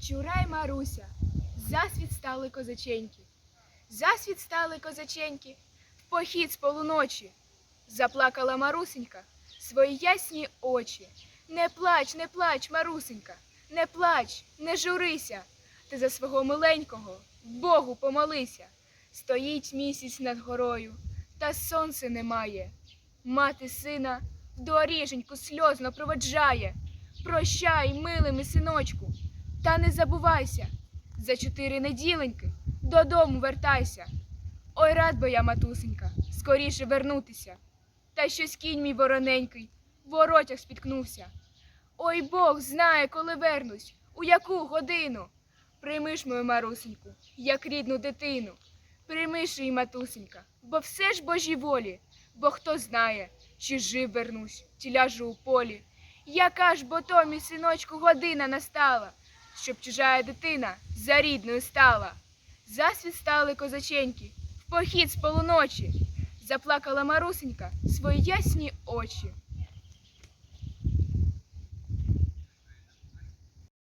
Чурай Маруся, засвіт стали козаченьки, засвіт стали козаченьки, в похід з полуночі. Заплакала Марусенька свої ясні очі. Не плач, не плач, Марусенька, не плач, не журися. Ти за свого миленького Богу помолися. Стоїть місяць над горою, та сонця немає. Мати сина доріженьку сльозно проведжає. Прощай, милий мій синочку, та не забувайся. За чотири неділеньки додому вертайся. Ой, рад би я, матусенька, скоріше вернутися. Та щось кінь мій вороненький, в воротях спіткнувся. Ой, Бог знає, коли вернусь, у яку годину. Прийми ж мою Марусеньку, як рідну дитину. Прийми ж її, матусенька, бо все ж Божій волі, бо хто знає, чи жив вернусь, чи ляжу у полі. Яка ж бо то, мій синочку, година настала, щоб чужая дитина за рідною стала. Засвіт стали козаченьки, в похід з полуночі. Заплакала Марусенька свої ясні очі.